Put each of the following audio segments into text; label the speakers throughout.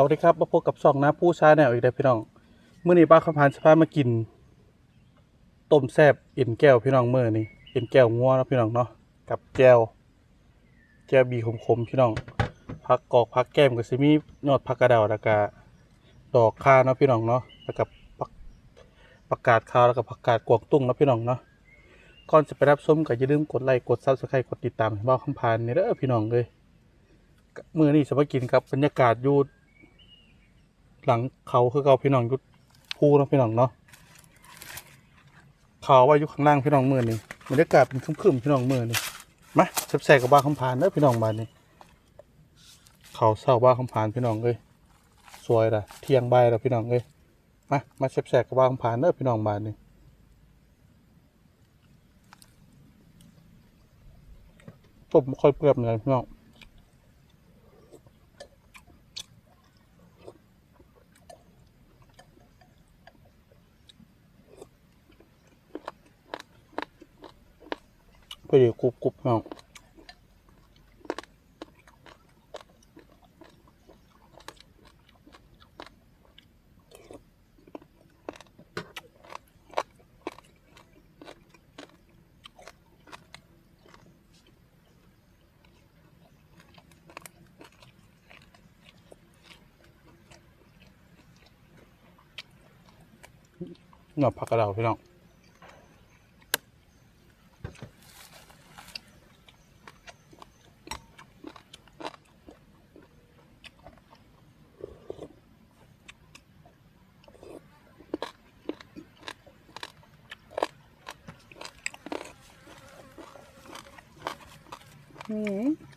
Speaker 1: สวัสดีครับมาพบกับช่องนะผู้ชาแนลอีกแล้วพี่น้องเมื่อนี้ป้าคำพานสพามากินต้มแซบเอ็นแก้วพี่น้องเมื่อนี้เอ็นแก้วงัวนะพี่น้องเนาะกับแก้วแก้วบีขมๆพี่น้องผักกอกผักแก้มกับซิมียอดผักกระเดาแล้วก็ดอกคาเนาะพี่น้องเนาะแล้วก็ผักผักกาดขาวแล้วก็ผักกาดกวางตุ้งเนาะพี่น้องเนาะก่อนจะไปรับชมก็อย่าลืมกดไลค์กดซับสไครต์กดติดตามให้บ้าคำพานนี่เด้อพี่น้องเลยมื่อนี่จะมากินกับบรรยากาศยู่ หลังเขาคือเขาพี่น้องยุดภูเนาะพี่น้องเนาะเขาว่าอยู่ข้างล่างพี่น้องมือนี่บรรยากาศเป็นครึมๆพี่น้องมือนี่มาแซ่บๆกับบ้าคำพานเด้อพี่น้องบ้านนี้เขาเศร้าบ้าคำพานพี่น้องเลยสวยละเที่ยงใบล้วพี่น้องเลยมามาแซ่บๆกับบ้าคำพานเด้อพี่น้องบ้านนี้ผมบ่ค่อยเปลือกเหมือนกันพี่น้อง พอดีกรุบกรุบเนาะเนาะผักกระเดาพี่น้อง อืม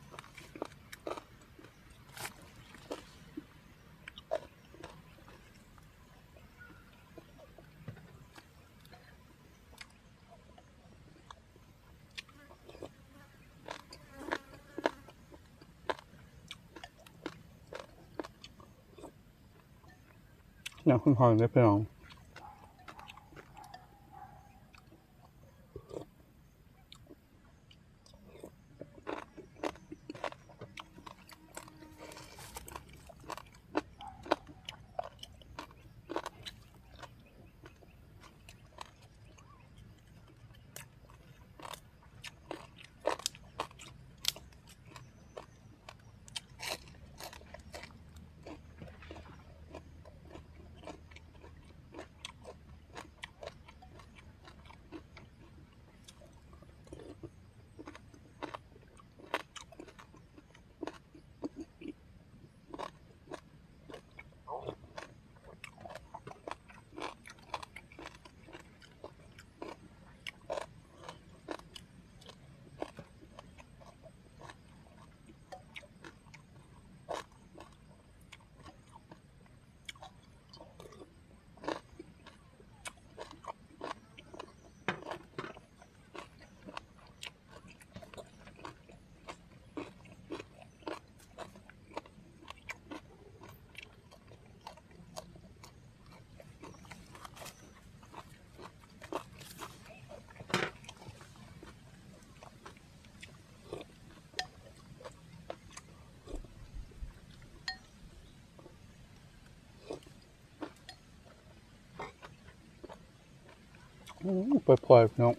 Speaker 1: เนี่ยคุณพอได้พี่น้องอืมปลอย ๆพี่น้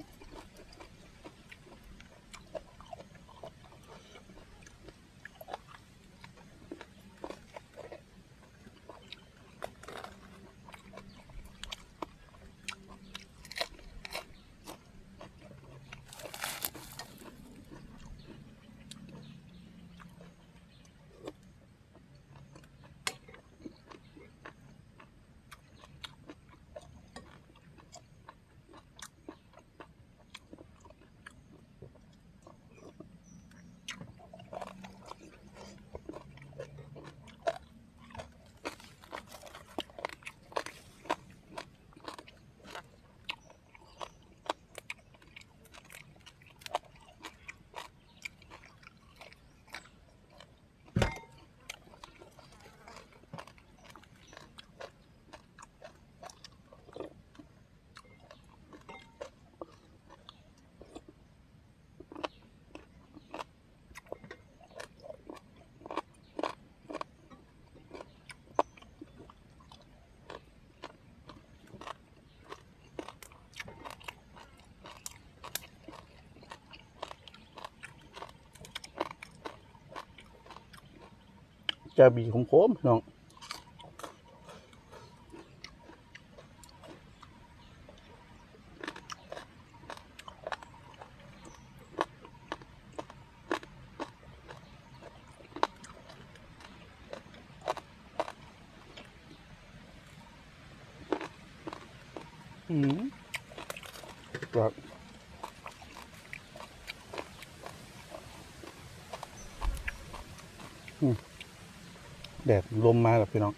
Speaker 1: จะบีของผมน้องอืมครับอืม แดดลมมาแบบพี่น้อง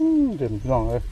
Speaker 1: อืม เด่นพี่น้องเลย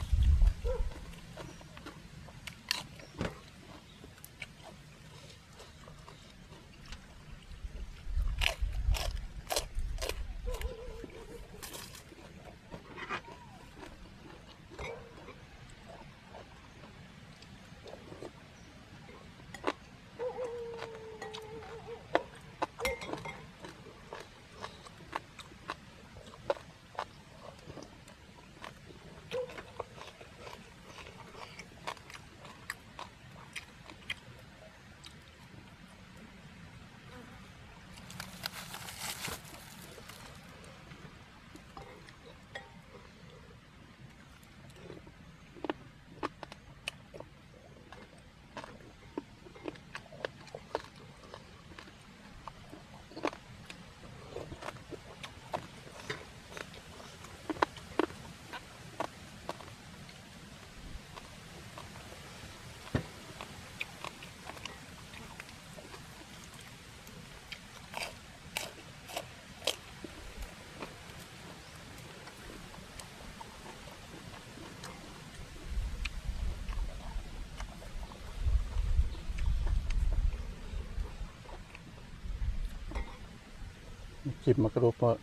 Speaker 1: จิบมากระโดด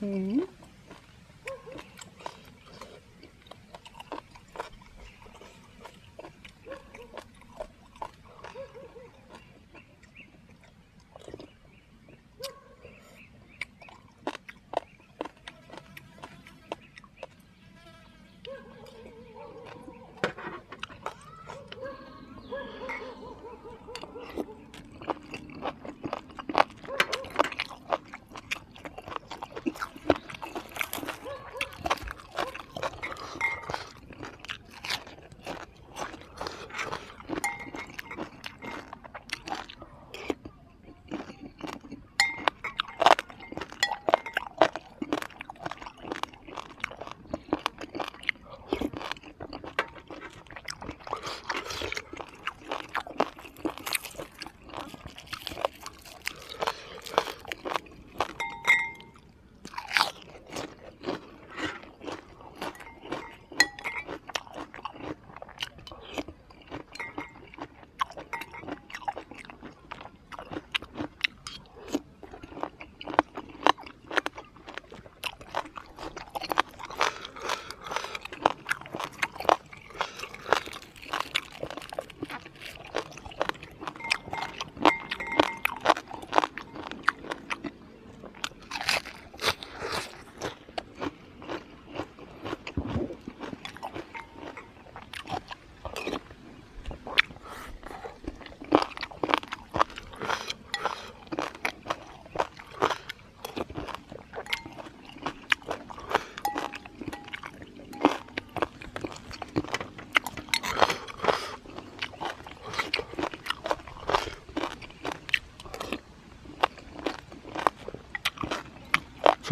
Speaker 1: พ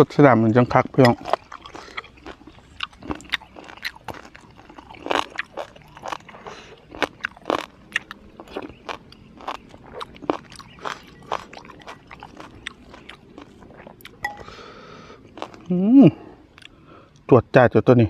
Speaker 1: สดสดามมันจังคักพี่น้องตรวจจ่าจุดตัวนี้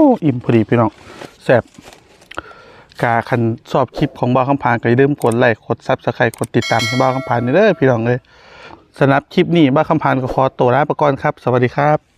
Speaker 1: อ้อิ่มพอดีพี่น้องแซ่บกาคันชอบคลิปของบ้าคำพานก็อย่าลืมกดไลค์กดซับสไครต์กดติดตามให้บ้าคำพานนี่เด้อพี่น้องเลยสำหรับคลิปนี้บ้าคำพานก็ขอตัวลาไปก่อนครับ สวัสดีครับ